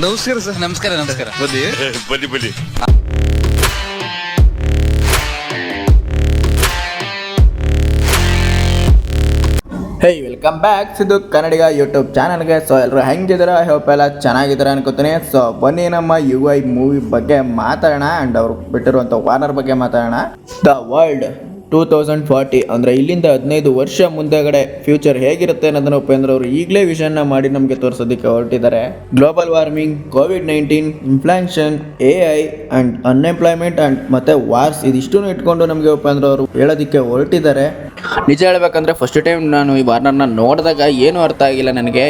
ನಮಸ್ಕಾರ ಸರ್. ನಮಸ್ಕಾರ ನಮಸ್ಕಾರ. ಬನ್ನಿ. ಬನ್ನಿ ಬನ್ನಿ. Hey welcome back Siddu Kannadiga YouTube ಚಾನಲ್ಗೆ ಸೊ ಎಲ್ಲರೂ ಹೆಂಗಿದ್ದೀರಾ? ಹೋಪ್ ಎಲ್ಲ ಚೆನ್ನಾಗಿದ್ದಾರೆ ಅನ್ಕೋತೀನಿ. ಸೊ ಬನ್ನಿ ನಮ್ಮ ಯು ಐ ಮೂವಿ ಬಗ್ಗೆ ಮಾತಾಡೋಣ. ಆ್ಯಂಡ್ ಅವ್ರು ಬಿಟ್ಟಿರುವಂಥ ವಾರ್ನರ್ ಬಗ್ಗೆ ಮಾತಾಡೋಣ. The world two thousand forty ಅಂದರೆ ಇಲ್ಲಿಂದ ಹದಿನೈದು ವರ್ಷ ಮುಂದೆಗಡೆ ಫ್ಯೂಚರ್ ಹೇಗಿರುತ್ತೆ ಅನ್ನೋದನ್ನ ಉಪೇಂದ್ರ ಅವರು ಈಗಲೇ ವಿಷಯನ ಮಾಡಿ ನಮಗೆ ತೋರಿಸೋದಕ್ಕೆ ಹೊರಟಿದ್ದಾರೆ. Global warming covid nineteen inflation A I and unemployment and ಮತ್ತೆ ವಾರ್ಸ್ ಇದಿಷ್ಟನ್ನು ಇಟ್ಕೊಂಡು ನಮಗೆ ಉಪೇಂದ್ರ ಅವರು ಹೇಳೋದಕ್ಕೆ ಹೊರಟಿದ್ದಾರೆ. ನಿಜ ಹೇಳಬೇಕಂದ್ರೆ ಫಸ್ಟ್ ಟೈಮ್ ನಾನು ಈ ವಾರ್ನರ್ನ ನೋಡಿದಾಗ ಏನು ಅರ್ಥ ಆಗಿಲ್ಲ ನನಗೆ.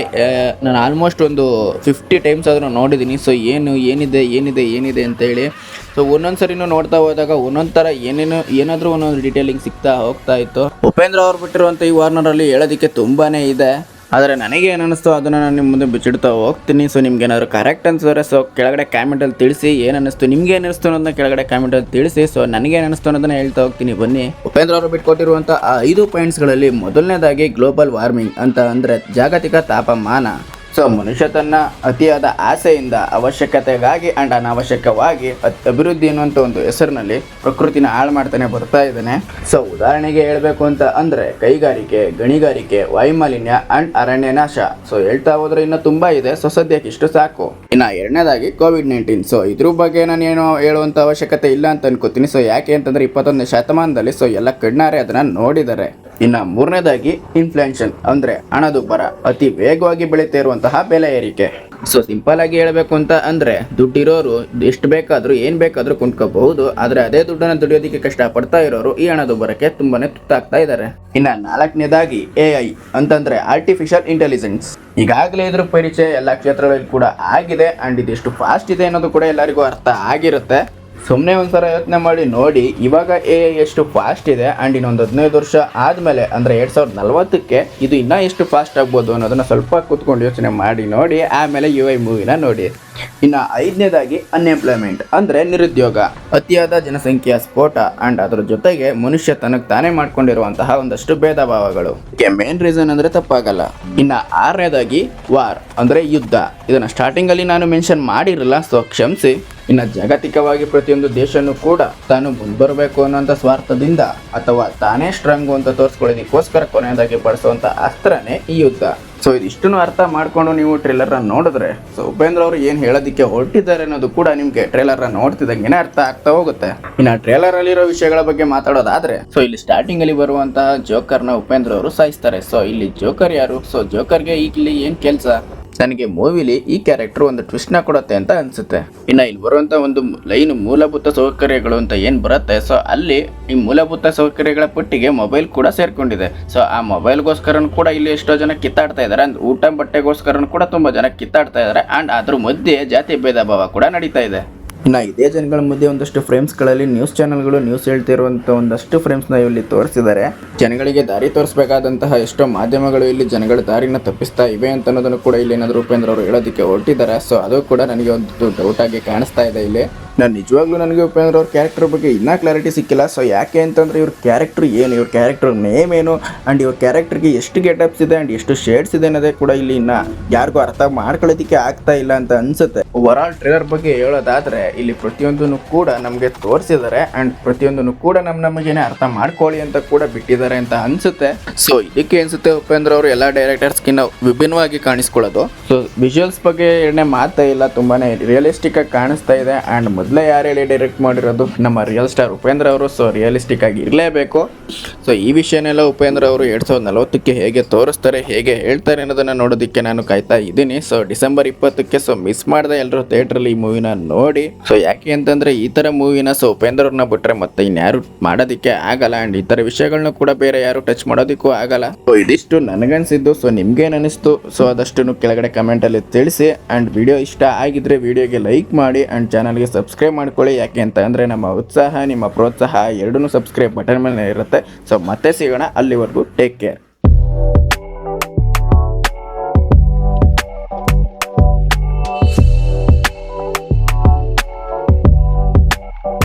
ನಾನು ಆಲ್ಮೋಸ್ಟ್ ಒಂದು ಫಿಫ್ಟಿ ಟೈಮ್ಸ್ ಆದರೂ ನೋಡಿದ್ದೀನಿ. ಸೊ ಏನು, ಏನಿದೆ ಏನಿದೆ ಏನಿದೆ ಅಂತೇಳಿ ಸೊ ಒಂದೊಂದು ಸರಿನೂ ನೋಡ್ತಾ ಹೋದಾಗ ಒಂದೊಂದು ಥರ ಏನೇನು, ಏನಾದರೂ ಒಂದೊಂದು ಡೀಟೇಲಿಂಗ್ ಸಿಗ್ತಾ ಹೋಗ್ತಾ ಇತ್ತು. ಉಪೇಂದ್ರ ಅವ್ರು ಬಿಟ್ಟಿರುವಂಥ ಈ ವಾರ್ನರಲ್ಲಿ ಹೇಳೋದಕ್ಕೆ ತುಂಬಾ ಇದೆ. ಆದರೆ ನನಗೆ ಏನು ಅನ್ನಿಸ್ತು ಅದನ್ನು ನಾನು ನಿಮ್ಮ ಮುಂದೆ ಬಿಚ್ಚಿಡ್ತಾ ಹೋಗ್ತೀನಿ. ಸೊ ನಿಮ್ಗೆ ಏನಾದರೂ ಕರೆಕ್ಟ್ ಅನ್ಸಿದ್ರೆ ಸೊ ಕೆಳಗಡೆ ಕಾಮೆಂಟಲ್ಲಿ ತಿಳಿಸಿ, ಏನು ಅನ್ನಿಸ್ತು ನಿಮ್ಗೆ ಏನು ಅನ್ನಿಸ್ತು ಅನ್ನೋದನ್ನ ಕೆಳಗಡೆ ಕಾಮೆಂಟಲ್ಲಿ ತಿಳಿಸಿ. ಸೊ ನನಗೆ ಏನು ಅನ್ನಿಸ್ತು ಅನ್ನೋದನ್ನ ಹೇಳ್ತಾ ಹೋಗ್ತೀನಿ. ಬನ್ನಿ. ಉಪೇಂದ್ರ ಅವರು ಬಿಟ್ಕೊಟ್ಟಿರುವಂಥ ಆ ಐದು ಪಾಯಿಂಟ್ಸ್ಗಳಲ್ಲಿ ಮೊದಲನೇದಾಗಿ ಗ್ಲೋಬಲ್ ವಾರ್ಮಿಂಗ್ ಅಂತ ಅಂದರೆ ಜಾಗತಿಕ ತಾಪಮಾನ. ಸೊ ಮನುಷ್ಯ ತನ್ನ ಅತಿಯಾದ ಆಸೆಯಿಂದ ಅವಶ್ಯಕತೆಗಾಗಿ ಅಂಡ್ ಅನಾವಶ್ಯಕವಾಗಿ ಅಭಿವೃದ್ಧಿ ಅನ್ನುವಂಥ ಒಂದು ಹೆಸರಿನಲ್ಲಿ ಪ್ರಕೃತಿನ ಹಾಳು ಮಾಡ್ತಾನೆ ಬರ್ತಾ ಇದ್ದಾನೆ. ಸೊ ಉದಾಹರಣೆಗೆ ಹೇಳಬೇಕು ಅಂತ ಅಂದರೆ ಕೈಗಾರಿಕೆ, ಗಣಿಗಾರಿಕೆ, ವಾಯುಮಾಲಿನ್ಯ ಅಂಡ್ ಅರಣ್ಯ ನಾಶ. ಸೊ ಹೇಳ್ತಾ ಹೋದ್ರೆ ಇನ್ನು ತುಂಬ ಇದೆ. ಸೊ ಸದ್ಯಕ್ಕೆ ಇಷ್ಟು ಸಾಕು. ಇನ್ನು ಎರಡನೇದಾಗಿ ಕೋವಿಡ್ ನೈನ್ಟೀನ್ ಸೊ ಇದ್ರ ಬಗ್ಗೆ ನಾನು ಏನು ಹೇಳುವಂತ ಅವಶ್ಯಕತೆ ಇಲ್ಲ ಅಂತ ಅನ್ಕೋತೀನಿ. ಸೊ ಯಾಕೆ ಅಂತಂದ್ರೆ ಇಪ್ಪತ್ತೊಂದನೇ ಶತಮಾನದಲ್ಲಿ ಸೊ ಎಲ್ಲ ಕಣ್ಣಾರೆ ಅದನ್ನ ನೋಡಿದ್ದಾರೆ. ಇನ್ನ ಮೂರನೇದಾಗಿ ಇನ್ಫ್ಲೇಷನ್ ಅಂದ್ರೆ ಹಣದುಬ್ಬರ ಅತಿ ವೇಗವಾಗಿ ಬೆಳೀತಾ ಇರುವಂತಹ ಬೆಲೆ ಏರಿಕೆ. ಸೊ ಸಿಂಪಲ್ ಆಗಿ ಹೇಳಬೇಕು ಅಂತ ಅಂದ್ರೆ, ದುಡ್ಡಿರೋರು ಎಷ್ಟು ಬೇಕಾದ್ರೂ, ಏನ್ ಬೇಕಾದ್ರೂ ಕೊಂಡ್ಕೋಬಹುದು, ಆದ್ರೆ ಅದೇ ದುಡ್ಡನ್ನ ದುಡಿಯೋದಕ್ಕೆ ಕಷ್ಟ ಪಡ್ತಾ ಇರೋರು ಈ ಹಣದುಬ್ಬರಕ್ಕೆ ತುಂಬಾನೇ ತುತ್ತಾಗ್ತಾ ಇದ್ದಾರೆ. ಇನ್ನ ನಾಲ್ಕನೇದಾಗಿ ಎ ಐ ಅಂತಂದ್ರೆ ಆರ್ಟಿಫಿಷಿಯಲ್ ಇಂಟೆಲಿಜೆನ್ಸ್ ಈಗಾಗಲೇ ಇದ್ರ ಪರಿಚಯ ಎಲ್ಲ ಕ್ಷೇತ್ರಗಳಲ್ಲಿ ಕೂಡ ಆಗಿದೆ ಅಂಡ್ ಇದೆಷ್ಟು ಫಾಸ್ಟ್ ಇದೆ ಅನ್ನೋದು ಕೂಡ ಎಲ್ಲರಿಗೂ ಅರ್ಥ ಆಗಿರುತ್ತೆ. ಸುಮ್ಮನೆ ಒಂದ್ಸಲ ಯೋಚನೆ ಮಾಡಿ ನೋಡಿ, ಇವಾಗ ಎ ಎಷ್ಟು ಫಾಸ್ಟ್ ಇದೆ ಆ್ಯಂಡ್ ಇನ್ನೊಂದು ಹದಿನೈದು ವರ್ಷ ಆದಮೇಲೆ, ಅಂದರೆ ಎರಡು ಸಾವಿರದ ನಲವತ್ತಕ್ಕೆ ಇದು ಇನ್ನೂ ಎಷ್ಟು ಫಾಸ್ಟ್ ಆಗ್ಬೋದು ಅನ್ನೋದನ್ನ ಸ್ವಲ್ಪ ಕೂತ್ಕೊಂಡು ಯೋಚನೆ ಮಾಡಿ ನೋಡಿ, ಆಮೇಲೆ ಯು ಐ ಮೂವಿನ ನೋಡಿ. ಇನ್ನು ಐದನೇದಾಗಿ ಅನ್ಎಂಪ್ಲಾಯ್ಮೆಂಟ್ ಅಂದರೆ ನಿರುದ್ಯೋಗ. ಅತಿಯಾದ ಜನಸಂಖ್ಯೆಯ ಸ್ಫೋಟ ಆ್ಯಂಡ್ ಅದ್ರ ಜೊತೆಗೆ ಮನುಷ್ಯ ತನಗೆ ತಾನೇ ಮಾಡ್ಕೊಂಡಿರುವಂತಹ ಒಂದಷ್ಟು ಭೇದ ಭಾವಗಳು ಮೇನ್ ರೀಸನ್ ಅಂದರೆ ತಪ್ಪಾಗಲ್ಲ. ಇನ್ನು ಆರನೇದಾಗಿ ವಾರ್ ಅಂದರೆ ಯುದ್ಧ. ಇದನ್ನು ಸ್ಟಾರ್ಟಿಂಗಲ್ಲಿ ನಾನು ಮೆನ್ಷನ್ ಮಾಡಿರಲ್ಲ ಸೊ ಕ್ಷಮಿಸಿ. ಇನ್ನು ಜಾಗತಿಕವಾಗಿ ಪ್ರತಿಯೊಂದು ದೇಶನೂ ಕೂಡ ತಾನು ಮುಂದ್ಬರಬೇಕು ಅನ್ನೋಂಥ ಸ್ವಾರ್ಥದಿಂದ ಅಥವಾ ತಾನೇ ಸ್ಟ್ರಾಂಗು ಅಂತ ತೋರಿಸ್ಕೊಳ್ಳೋದಕ್ಕೋಸ್ಕರ ಕೊನೆಯದಾಗಿ ಬಳಸುವಂಥ ಅಸ್ತ್ರನೇ ಈ ಯುದ್ಧ. ಸೊ ಇದಿಷ್ಟನ್ನು ಅರ್ಥ ಮಾಡ್ಕೊಂಡು ನೀವು ಟ್ರೇಲರ್ನ ನೋಡಿದ್ರೆ ಸೊ ಉಪೇಂದ್ರ ಅವರು ಏನು ಹೇಳೋದಕ್ಕೆ ಹೊರಟಿದ್ದಾರೆ ಅನ್ನೋದು ಕೂಡ ನಿಮಗೆ ಟ್ರೇಲರ್ನ ನೋಡ್ತಿದ್ದಂಗೆನೇ ಅರ್ಥ ಆಗ್ತಾ ಹೋಗುತ್ತೆ. ಇನ್ನು ಟ್ರೇಲರ್ ಅಲ್ಲಿರೋ ವಿಷಯಗಳ ಬಗ್ಗೆ ಮಾತಾಡೋದಾದ್ರೆ ಸೊ ಇಲ್ಲಿ ಸ್ಟಾರ್ಟಿಂಗ್ ಅಲ್ಲಿ ಬರುವಂತಹ ಜೋಕರ್ನ ಉಪೇಂದ್ರ ಅವರು ಸಾಯಿಸ್ತಾರೆ ಸೊ ಇಲ್ಲಿ ಜೋಕರ್ ಯಾರು? ಸೊ ಜೋಕರ್ಗೆ ಇಲ್ಲಿ ಏನು ಕೆಲಸ? ನನಗೆ ಮೂವಿಲಿ ಈ ಕ್ಯಾರೆಕ್ಟರ್ ಒಂದು ಟ್ವಿಸ್ಟ್ನ ಕೊಡುತ್ತೆ ಅಂತ ಅನ್ಸುತ್ತೆ. ಇನ್ನ ಇಲ್ಲಿ ಬರುವಂಥ ಒಂದು ಲೈನ್ ಮೂಲಭೂತ ಸೌಕರ್ಯಗಳು ಅಂತ ಏನು ಬರುತ್ತೆ? ಸೊ ಅಲ್ಲಿ ಈ ಮೂಲಭೂತ ಸೌಕರ್ಯಗಳ ಪಟ್ಟಿಗೆ ಮೊಬೈಲ್ ಕೂಡ ಸೇರ್ಕೊಂಡಿದೆ. ಸೊ ಆ ಮೊಬೈಲ್ಗೋಸ್ಕರ ಕೂಡ ಇಲ್ಲಿ ಎಷ್ಟೋ ಜನ ಕಿತ್ತಾಡ್ತಾ ಇದ್ದಾರೆ. ಅಂದ್ರೆ ಊಟ ಬಟ್ಟೆಗೋಸ್ಕರ ಕೂಡ ತುಂಬಾ ಜನ ಕಿತ್ತಾಡ್ತಾ ಇದ್ದಾರೆ. ಅಂಡ್ ಅದ್ರ ಮಧ್ಯೆ ಜಾತಿ ಭೇದ ಭಾವ ಕೂಡ ನಡೀತಾ ಇದೆ. ಇನ್ನು ಇದೇ ಜನಗಳ ಮಧ್ಯೆ ಒಂದಷ್ಟು ಫ್ರೇಮ್ಸ್ಗಳಲ್ಲಿ ನ್ಯೂಸ್ ಚಾನೆಲ್ಗಳು ನ್ಯೂಸ್ ಹೇಳ್ತಿರುವಂಥ ಒಂದಷ್ಟು ಫ್ರೇಮ್ಸ್ನ ಇಲ್ಲಿ ತೋರಿಸಿದ್ದಾರೆ. ಜನಗಳಿಗೆ ದಾರಿ ತೋರಿಸಬೇಕಾದಂತಹ ಎಷ್ಟೋ ಮಾಧ್ಯಮಗಳು ಇಲ್ಲಿ ಜನಗಳ ದಾರಿನ ತಪ್ಪಿಸ್ತಾ ಇವೆ ಅಂತ ಅನ್ನೋದನ್ನು ಕೂಡ ಇಲ್ಲಿ ಏನಾದರೂ ಉಪೇಂದ್ರ ಅವರು ಹೇಳೋದಕ್ಕೆ ಹೊರಟಿದ್ದಾರೆ. ಸೊ ಅದು ಕೂಡ ನನಗೆ ಒಂದು ಡೌಟ್ ಆಗಿ ಕಾಣಿಸ್ತಾ ಇದೆ ಇಲ್ಲಿ. ನಾನು ನಿಜವಾಗ್ಲೂ ನನಗೆ ಉಪೇಂದ್ರ ಅವ್ರ ಕ್ಯಾರೆಕ್ಟರ್ ಬಗ್ಗೆ ಇನ್ನೂ ಕ್ಲಾರಿಟಿ ಸಿಕ್ಕಿಲ್ಲ. ಸೊ ಯಾಕೆ ಅಂತಂದ್ರೆ ಇವ್ರ ಕ್ಯಾರೆಕ್ಟರ್ ಏನು, ಇವ್ರ ಕ್ಯಾರೆಕ್ಟರ್ ನೇಮ್ ಏನು ಆ್ಯಂಡ್ ಇವ್ರ ಕ್ಯಾರೆಕ್ಟರ್ಗೆ ಎಷ್ಟು ಗೆಟಪ್ಸ್ ಇದೆ ಆ್ಯಂಡ್ ಎಷ್ಟು ಶೇಡ್ಸ್ ಇದೆ ಅನ್ನೋದೇ ಕೂಡ ಇಲ್ಲಿ ಇನ್ನ ಯಾರಿಗೂ ಅರ್ಥ ಮಾಡ್ಕೊಳ್ಳೋದಕ್ಕೆ ಆಗ್ತಾ ಇಲ್ಲ ಅಂತ ಅನ್ಸುತ್ತೆ. ಓವರ್ ಆಲ್ ಟ್ರೇಲರ್ ಬಗ್ಗೆ ಹೇಳೋದಾದ್ರೆ, ಇಲ್ಲಿ ಪ್ರತಿಯೊಂದನ್ನು ಕೂಡ ನಮಗೆ ತೋರಿಸಿದ್ದಾರೆ ಆ್ಯಂಡ್ ಪ್ರತಿಯೊಂದನ್ನು ಕೂಡ ನಮ್ಮ ನಮಗೇನೆ ಅರ್ಥ ಮಾಡ್ಕೊಳ್ಳಿ ಅಂತ ಕೂಡ ಬಿಟ್ಟಿದ್ದಾರೆ ಅಂತ ಅನ್ಸುತ್ತೆ. ಸೊ ಇದಕ್ಕೆ ಅನ್ಸುತ್ತೆ ಉಪೇಂದ್ರ ಅವರು ಎಲ್ಲ ಡೈರೆಕ್ಟರ್ಸ್ಗಿನ್ನ ವಿಭಿನ್ನವಾಗಿ ಕಾಣಿಸ್ಕೊಳ್ಳೋದು. ಸೊ ವಿಜುವಲ್ಸ್ ಬಗ್ಗೆ ಎರಡನೇ ಮಾತೇ ಇಲ್ಲ, ತುಂಬಾನೇ ರಿಯಲಿಸ್ಟಿಕ್ ಆಗಿ ಕಾಣಿಸ್ತಾ ಇದೆ ಆ್ಯಂಡ್ ಮೊದಲೇ ಯಾರು ಹೇಳಿ ಡೈರೆಕ್ಟ್ ಮಾಡಿರೋದು? ನಮ್ಮ ರಿಯಲ್ ಸ್ಟಾರ್ ಉಪೇಂದ್ರ ಅವರು ಸೊ ರಿಯಲಿಸ್ಟಿಕ್ ಆಗಿ ಇರಲೇಬೇಕು. ಸೊ ಈ ವಿಷಯನೆಲ್ಲ ಉಪೇಂದ್ರ ಅವರು ಎರಡು ಸಾವಿರದ ನಲವತ್ತಕ್ಕೆ ಹೇಗೆ ತೋರಿಸ್ತಾರೆ, ಹೇಗೆ ಹೇಳ್ತಾರೆ ಅನ್ನೋದನ್ನ ನೋಡೋದಕ್ಕೆ ನಾನು ಕಾಯ್ತಾ ಇದ್ದೀನಿ. ಸೊ ಡಿಸೆಂಬರ್ ಇಪ್ಪತ್ತಕ್ಕೆ ಸೊ ಮಿಸ್ ಮಾಡದೆ ಎಲ್ಲರೂ ಥಿಯೇಟ್ರಲ್ಲಿ ಈ ಮೂವಿನ ನೋಡಿ. ಸೊ ಯಾಕೆ ಅಂತಂದ್ರೆ ಈ ಥರ ಮೂವಿನ ಸೊ ಉಪೇಂದ್ರ ಅವ್ರನ್ನ ಬಿಟ್ರೆ ಮತ್ತೆ ಇನ್ಯಾರು ಮಾಡೋದಕ್ಕೆ ಆಗಲ್ಲ. ಆ್ಯಂಡ್ ಈ ಥರ ವಿಷಯಗಳನ್ನ ಕೂಡ ಬೇರೆ ಯಾರು ಟಚ್ ಮಾಡೋದಕ್ಕೂ ಆಗಲ್ಲ. ಸೊ ಇದಿಷ್ಟು ನನಗನ್ಸಿದ್ದು. ಸೊ ನಿಮ್ಗೇನು ಅನಿಸ್ತು ಸೊ ಅದಷ್ಟು ಕೆಳಗಡೆ ಕಮೆಂಟಲ್ಲಿ ತಿಳಿಸಿ. ಆ್ಯಂಡ್ ವಿಡಿಯೋ ಇಷ್ಟ ಆಗಿದ್ರೆ ವಿಡಿಯೋಗೆ ಲೈಕ್ ಮಾಡಿ. ಆ್ಯಂಡ್ ಚಾನಲ್ಗೆ ಸಬ್ಸ್ಕ್ರೈಬ್ ಮಾಡ್ಕೊಳ್ಳಿ. ಯಾಕೆ ಅಂತ ಅಂದರೆ ನಮ್ಮ ಉತ್ಸಾಹ, ನಿಮ್ಮ ಪ್ರೋತ್ಸಾಹ ಎರಡೂ ಸಬ್ಸ್ಕ್ರೈಬ್ ಬಟನ್ ಮೇಲೆ ಇರುತ್ತೆ ಸೊ ಮತ್ತೆ ಸಿಗೋಣ ಅಲ್ಲಿವರೆಗೂ. Take care